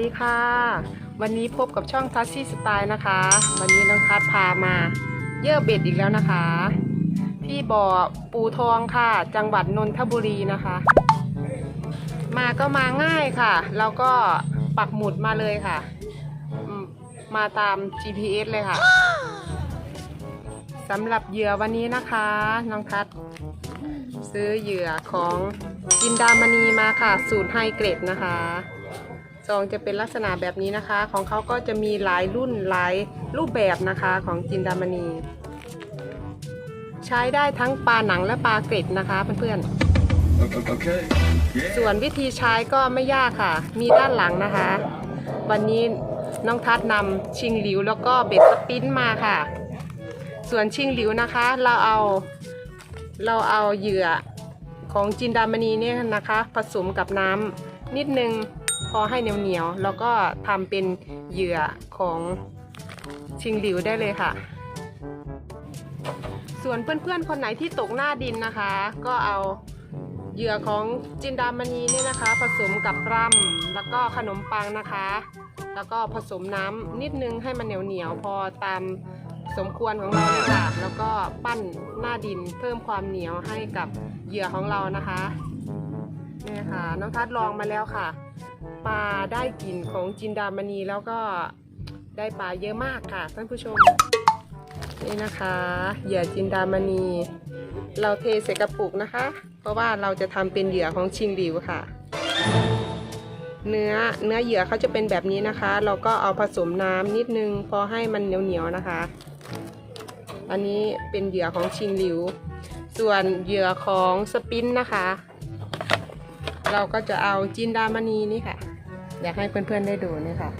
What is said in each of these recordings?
ดีค่ะ วันนี้พบกับช่องทัสซี่สไตล์นะคะ วันนี้น้องทัศพามา เยื่อเบ็ดอีกแล้วนะคะ ที่บ่อปูทองค่ะ จังหวัดนนทบุรีนะคะ มาก็มาง่ายค่ะ แล้วก็ปักหมุดมาเลยค่ะมมาตาม GPS เลยค่ะสำหรับเหยื่อวันนี้นะคะ น้องทัศซื้อเหยื่อของจินดามณีมาค่ะ สูตรไฮเกรดนะคะ ซองจะเป็นลักษณะแบบนี้นะคะ ของเขาก็จะมีหลายรุ่นหลายรูปแบบนะคะของจินดามณี ใช้ได้ทั้งปลาหนังและปลาเกร็ดนะคะเพื่อนๆ Okay. Yeah. ส่วนวิธีใช้ก็ไม่ยากค่ะ มีด้านหลังนะคะ วันนี้น้องทัศน์นำชิงหลิวแล้วก็เบ็ดสปิ้นมาค่ะ ส่วนชิงหลิวนะคะ เราเอาเราเอาเหยื่อของจินดามณีเนี่ยนะคะ ผสมกับน้ำนิดนึง พอให้เหนียวๆแล้วก็ทำเป็นเหยื่อของชิงหลิวได้เลยค่ะ ส่วนเพื่อนๆคนไหนที่ตกหน้าดินนะคะ ก็เอาเหยื่อของจินดามณีเนี่ยนะคะ ผสมกับรำแล้วก็ขนมปังนะคะ แล้วก็ผสมน้ำนิดนึงให้มันเหนียวเหนียวๆพอตามสมควรของเราเลยค่ะแล้วก็ปั้นหน้าดินเพิ่มความเหนียวให้กับเหยื่อของเรานะคะนี่ค่ะน้องทัดลองมาแล้วค่ะ ปลาได้กลิ่นของจินดามณีแล้วก็ได้ปลาเยอะมากค่ะท่านผู้ชม นี่นะคะเหยื่อจินดามณี เราเทใส่กระปุกนะคะ เพราะว่าเราจะทำเป็นเหยื่อของชิงหลิวค่ะ เนื้อเนื้อเหยื่อเขาจะเป็นแบบนี้นะคะ เราก็เอาผสมน้ำนิดนึงพอให้มันเหนียวๆนะคะ อันนี้เป็นเหยื่อของชิงหลิว ส่วนเหยื่อของสปินนะคะ เราก็จะเอาจินดามณีนี่ค่ะ อยากให้เพื่อนๆได้ดูนี่ค่ะ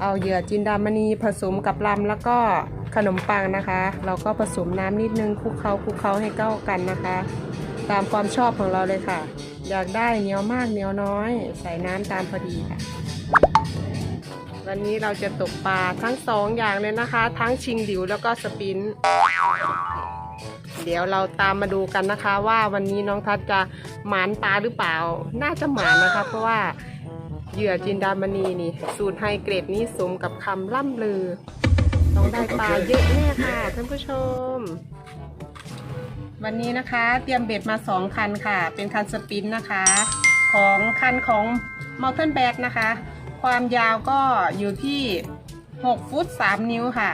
เอาเหยื่อจินดามณีผสมกับลำแล้วก็ขนมปังนะคะ เราก็ผสมน้ำนิดนึงคลุกเคล้าคลุกเคล้าให้เข้ากันนะคะ ตามความชอบของเราเลยค่ะ อยากได้เหนียวมากเหนียวน้อย ใส่น้ำตามพอดีค่ะ วันนี้เราจะตกปลาทั้งสองอย่างเลยนะคะ ทั้งชิงหลิวแล้วก็สปิน เดี๋ยวเราตามมาดูกันนะคะ ว่าวันนี้น้องทัศน์จะหมานปลาหรือเปล่า น่าจะหมานนะคะ เพราะว่าเหยื่อจินดามณีนี่ สูตรไฮเกรดนี่สมกับคำล่ำลือ ต้องได้ปลาเยอะแน่ค่ะท่านผู้ชม วันนี้นะคะเตรียมเบ็ดมา2คันค่ะ เป็นคันสปินนะคะ ของคันของ Mountain b a g นะคะ ความยาวก็อยู่ที่ 6 ฟุต 3 นิ้วค่ะ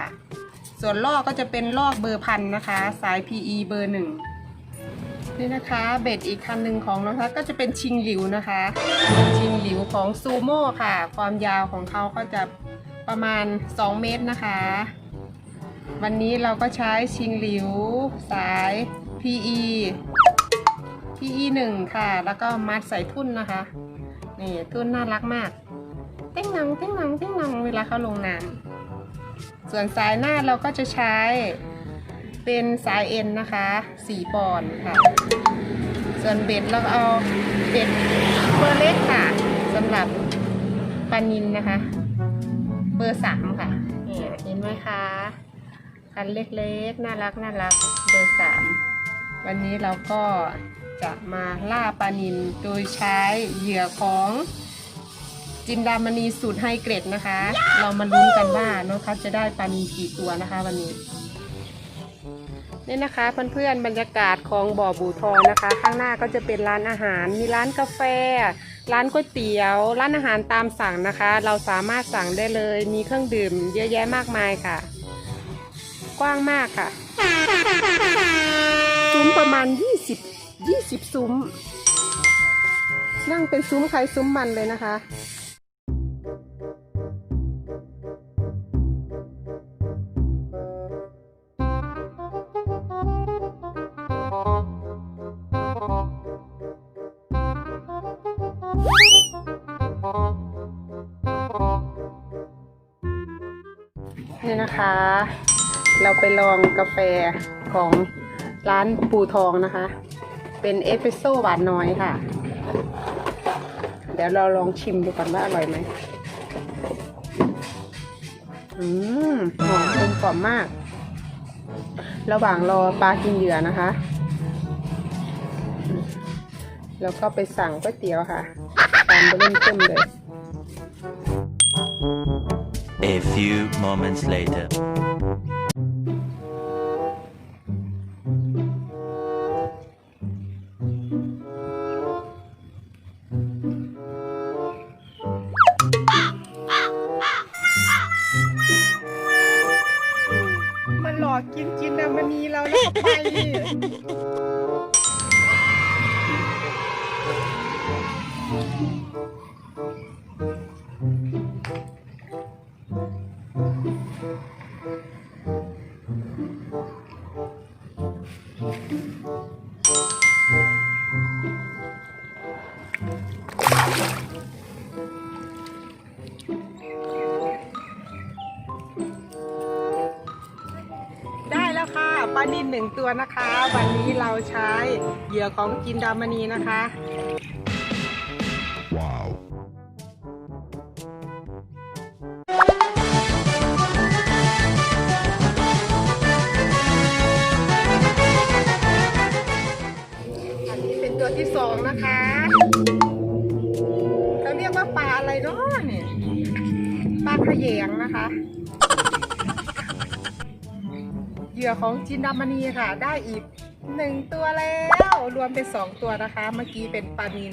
ส่วนลอกก็จะเป็นลอกเบอร์พันนะคะ สาย PE เบอร์หนึ่งนี่นะคะเบ็ดอีกคันหนึ่งของน้องทัศน์ก็จะเป็นชิงหลิวนะคะ ชิงหลิวของซูโม่ค่ะ ความยาวของเขาก็จะประมาณ 2 เมตรนะคะ วันนี้เราก็ใช้ชิงหลิวสาย PE PE 1ค่ะ แล้วก็มัดใส่ทุ่นนะคะ นี่ทุ่นน่ารักมาก เต้งหนังเต้งหนังเต้งหนังเวลาเขาลงน้ำ ส่วนสายหน้าเราก็จะใช้เป็นสายเอ็นนะคะ4ปอนด์ค่ะ ส่วนเบ็ดเราก็เอาเบ็ดเบอร์เล็กค่ะสำหรับปลานินนะคะ เบอร์สามค่ะนี่เห็นไหมคะคันเล็กๆ น่ารักน่ารักเบอร์สามวันนี้เราก็จะมาล่าปลานินโดยใช้เหยื่อของ จินดามณีสูตรไฮเกรดนะคะ เรามาลุ้นกันว่าน้องคัทจะได้ปลานินกี่ตัวนะคะวันนี้นี่นะคะเพื่อนๆบรรยากาศของบ่อบูทองนะคะ ข้างหน้าก็จะเป็นร้านอาหาร มีร้านกาแฟ ร้านก๋วยเตี๋ยว ร้านอาหารตามสั่งนะคะ เราสามารถสั่งได้เลย มีเครื่องดื่มเยอะแยะมากมายค่ะ กว้างมากค่ะซุ้มประมาณ 20 20 ซุ้ม นั่งเป็นซุ้มใครซุ้มมันเลยนะคะ นี่นะคะ เราไปลองกาแฟของร้านปูทองนะคะ เป็นเอสเปรสโซ่หวานน้อยค่ะ เดี๋ยวเราลองชิมดูก่อนว่าอร่อยไหมอืมหอมกลมกล่อมมาก ระหว่างรอปลากินเหยื่อนะคะ แล้วก็ไปสั่งก๋วยเตี๋ยวค่ะ ตามไปเริ่มต้นเลย A few moments later. มันหลอกกินจินดามณีเราแล้วไป ได้แล้วค่ะปลานินหนึ่งตัวนะคะ วันนี้เราใช้เหยื่อของจินดามณีนะคะ สองนะคะเขาเรียกว่าปลาอะไรเนาะเนี่ยปลาขยงนะคะเหยื่อของจินดามณีค่ะ ได้อีกหนึ่งตัวแล้วรวมเป็นสองตัวนะคะ เมื่อกี้เป็นปลานิน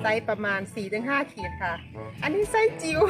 ไซส์ประมาณ4-5ขีดค่ะ อันนี้ไซส์จิ๋ว